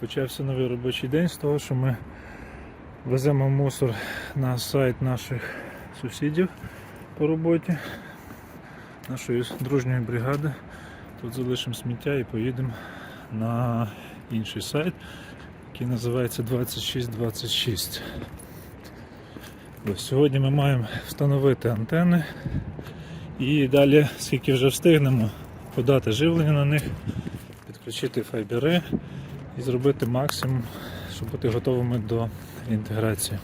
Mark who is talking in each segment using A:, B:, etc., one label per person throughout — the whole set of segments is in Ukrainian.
A: Почався новий робочий день з того, що ми веземо мусор на сайт наших сусідів по роботі, нашої дружньої бригади. Тут залишимо сміття і поїдемо на інший сайт, який називається 2626. Ось сьогодні ми маємо встановити антени і далі, скільки вже встигнемо, подати живлення на них, підключити файбери і зробити максимум, щоб бути готовими до інтеграції.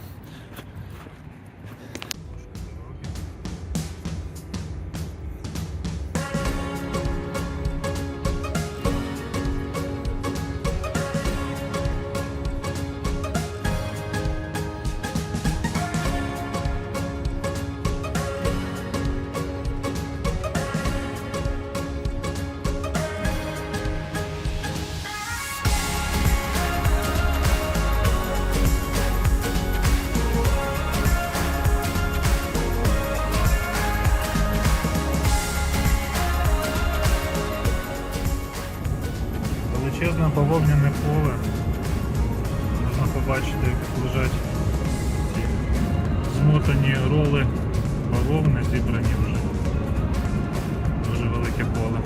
A: Бавовняне поле. Можна побачити, як лежать ці змотані роли бавовни, зібрані вже. Дуже велике поле.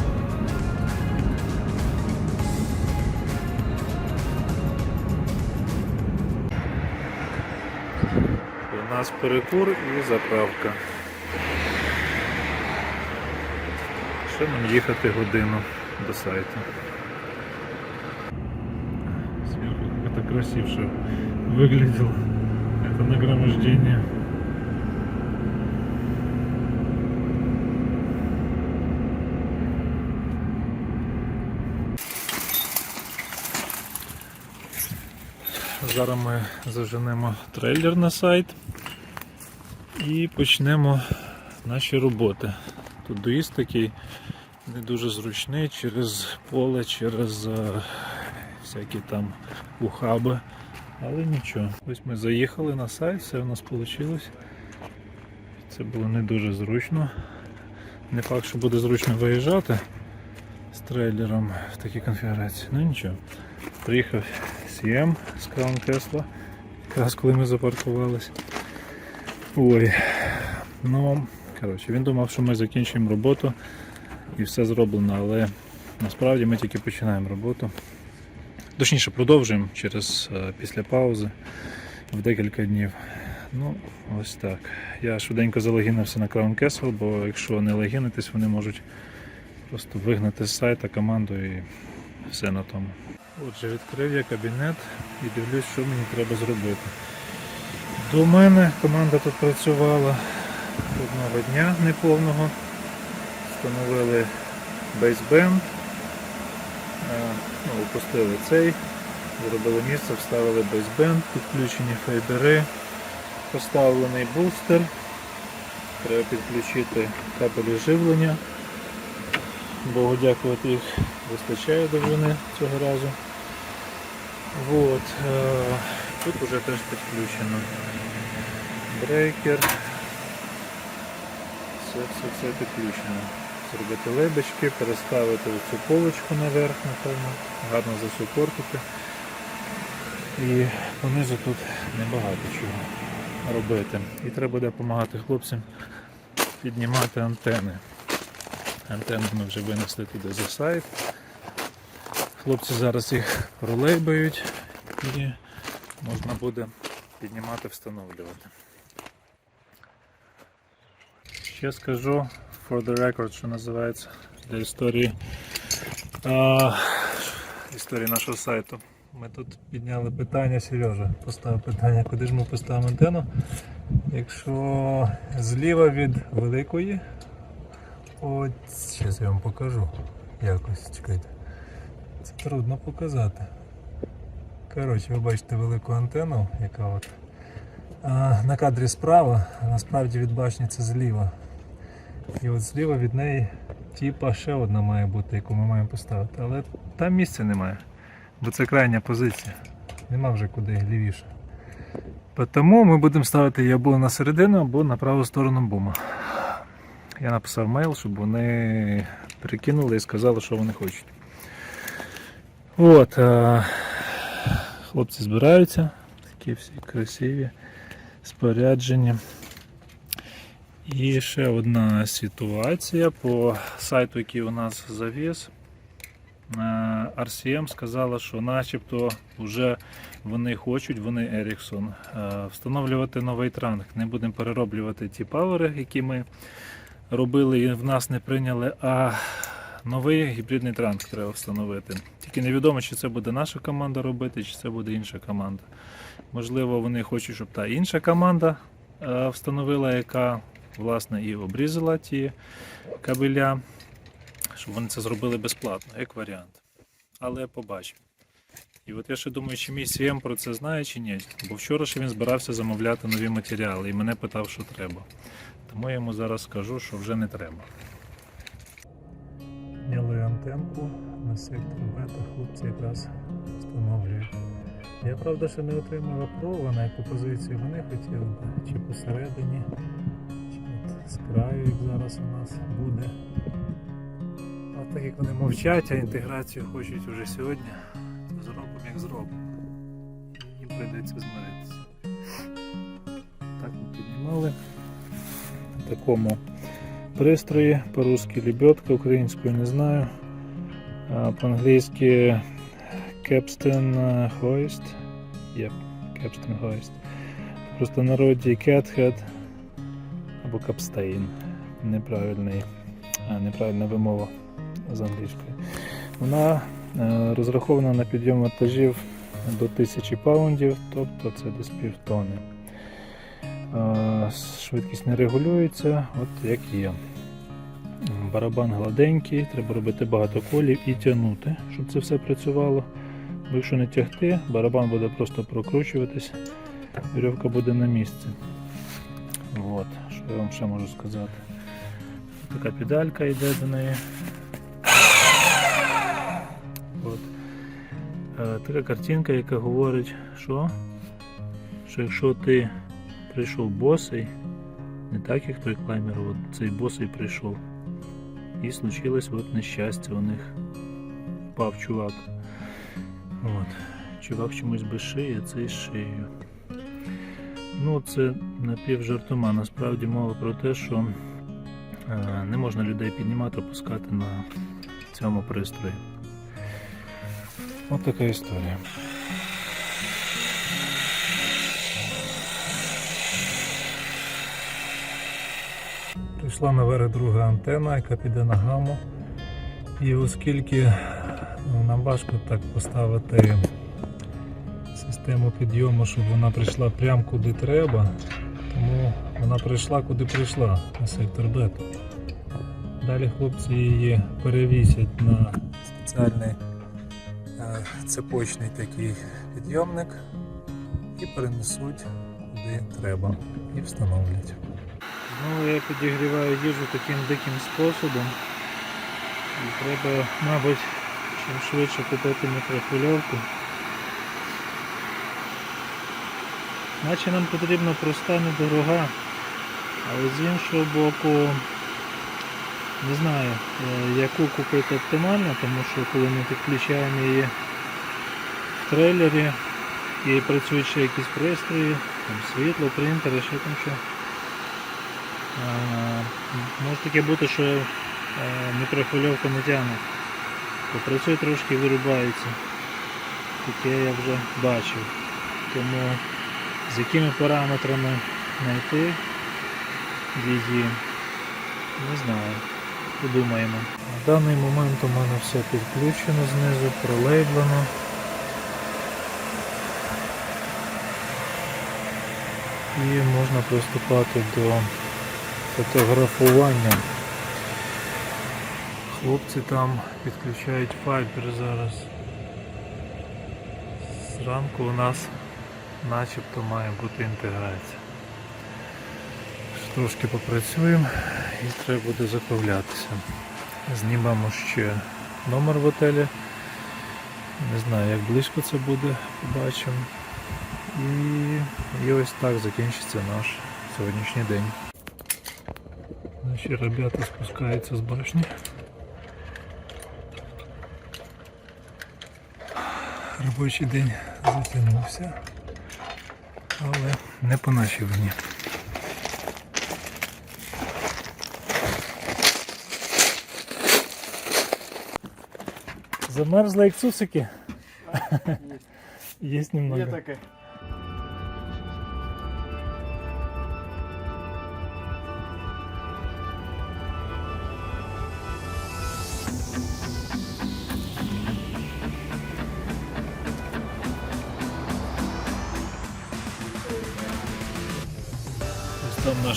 A: У нас перекур і заправка. Ще нам їхати годину до сайту. Красивше выглядел это нагромождение. Зараз ми заженемо трейлер на сайт і почнемо наші роботи. Тут доїзд такий не дуже зручний через поле, через е, всякі там ухаби. Але нічого. Ось ми заїхали на сайт, все у нас вийшло. Це було не дуже зручно. Не факт, що буде зручно виїжджати з трейлером в такій конфігурації. Ну нічого. Приїхав CM з Crown Castle, якраз коли ми запаркувались. Ой. Ну, коротше, він думав, що ми закінчуємо роботу і все зроблено, але насправді ми тільки починаємо роботу. Точніше, продовжуємо через е, після паузи в декілька днів. Ну, ось так. Я швиденько залогінився на Crown Castle, бо якщо не логінитись, вони можуть просто вигнати з сайта команду і все на тому. Отже, відкрив я кабінет і дивлюсь, що мені треба зробити. До мене команда тут працювала одного дня неповного. Встановили бейсбенд, ну, опустили цей, зробили місце, вставили бейсбенд, підключені фейбери, поставлений бустер. Треба підключити кабелі живлення. Богу дякувати їх вистачає довжини цього разу. Вот. е, Тут вже теж підключено брейкер. Все, все, все підключено. Зробити лебечки, переставити цю полочку наверх, напевно, гарно засупортити. І понизу тут небагато чого робити. І треба буде допомагати хлопцям піднімати антени. Антени ми вже винесли туди за сайт. Хлопці зараз їх пролейбають і можна буде піднімати, встановлювати. Ще скажу for the record, що називається для історії а, історії нашого сайту. Ми тут підняли питання, Сережа поставив питання, куди ж ми поставимо антенну. Якщо зліва від великої, от зараз я вам покажу якось, чекайте. Це трудно показати. Коротше, ви бачите велику антенну, яка от а, на кадрі справа, насправді від башні це зліва. І от зліва від неї типа ще одна має бути, яку ми маємо поставити. Але там місця немає. Бо це крайня позиція. Нема вже куди лівіше. Тому ми будемо ставити або на середину, або на праву сторону бума. Я написав мейл, щоб вони перекинули і сказали, що вони хочуть. От, а, Хлопці збираються, такі всі красиві, споряджені. І ще одна ситуація по сайту, який у нас завіз. Е, RCM сказала, що начебто вже вони хочуть, вони Ericsson, е, встановлювати новий транк. Не будемо перероблювати ті павери, які ми робили і в нас не прийняли, а новий гібридний транк треба встановити. Тільки невідомо, чи це буде наша команда робити, чи це буде інша команда. Можливо, вони хочуть, щоб та інша команда е, встановила, яка власне і обрізала ті кабеля, щоб вони це зробили безплатно, як варіант. Але побачимо. І от я ще думаю, чи мій CM про це знає чи ні. Бо вчора ще він збирався замовляти нові матеріали і мене питав, що треба. Тому я йому зараз скажу, що вже не треба. Зняли антенку на сектор бета, хлопці якраз встановлюють. Я правда ще не отримала прова, на яку позицію вони хотіли, чи посередині, з як зараз у нас буде. А так як вони мовчать, а інтеграцію хочуть вже сьогодні, то зробимо як зробимо. І прийдеться змиритися. Так ми піднімали в такому пристрої, по-русски лебедка, українською не знаю. По-англійськи Capstan Hoist. Yep, Capstan Hoist. В простонароді Cathead або Capstain. Неправильний, а, неправильна вимова з англійської. Вона е, розрахована на підйом вантажів до 1000 паундів, тобто це десь півтони. Е, Швидкість не регулюється, от як є. Барабан гладенький, треба робити багато колів і тягнути, щоб це все працювало. Бо якщо не тягти, барабан буде просто прокручуватись, вірьовка буде на місці. От, я вам ще можу сказати. Така педалька йде до неї. От. Е, така картинка, яка говорить, що, що якщо ти прийшов босий, не так як той клаймер, от цей босий прийшов. І случилось от нещастя у них. Впав чувак. От. Чувак чомусь без шиї, а цей з шиєю. Ну, це напівжартома. Насправді мова про те, що е, не можна людей піднімати, опускати на цьому пристрої. От така історія. Прийшла наверх друга антена, яка піде на гаму. І оскільки ну, нам важко так поставити систему підйому, щоб вона прийшла прямо куди треба, тому вона прийшла куди прийшла на сектор бету. Далі хлопці її перевісять на спеціальний е, цепочний такий підйомник і перенесуть куди треба і встановлять. Знову я підігріваю їжу таким диким способом. І треба, мабуть, чим швидше купити мікрохвильовку. Наче нам потрібна проста недорога, але з іншого боку, не знаю, е, яку купити оптимально, тому що коли ми підключаємо її в трейлері і працюють ще якісь пристрої, там світло, принтери, ще там що. Може таке бути, що е, мікрохвильовка не тягне. Попрацює трошки вирубається. Таке я вже бачив. Тому з якими параметрами знайти її, не знаю. Подумаємо. На даний момент у мене все підключено знизу, пролейблено. І можна приступати до фотографування. Хлопці там підключають файбер зараз. Зранку у нас начебто має бути інтеграція. Трошки попрацюємо і треба буде заправлятися. Знімемо ще номер в отелі. Не знаю як близько це буде, побачимо. І, і ось так закінчиться наш сьогоднішній день. Наші ребята спускаються з башні. Робочий день затягнувся, але не по нашій вині. Замерзли як цуцики? Є немного.
B: Є таке.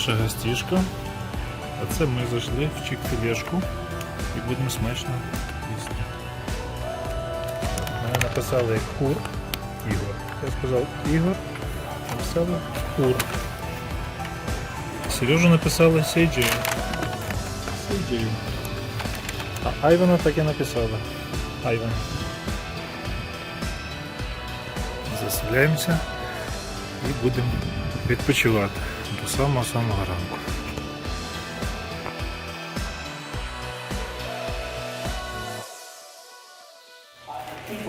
A: Наша гостішка. А це ми зайшли в чик-філешку і будемо смачно їсти. Мене написали кур Ігор. Я сказав Ігор, написали кур. Сережу написали Сейджею. Сейджею. А Айвана так і написали. Айван. Заселяємося і будемо відпочивати до самого-самого ранку.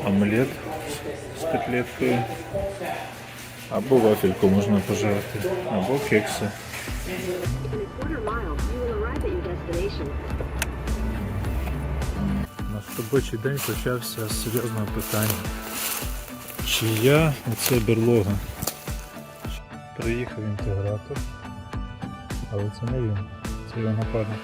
A: Омлет з котлеткою. Або вафельку можна пожарити, або кекси. Наш робочий день почався з серйозного питання. Чия оце берлога? Приїхав інтегратор, але це не він, це його напарник.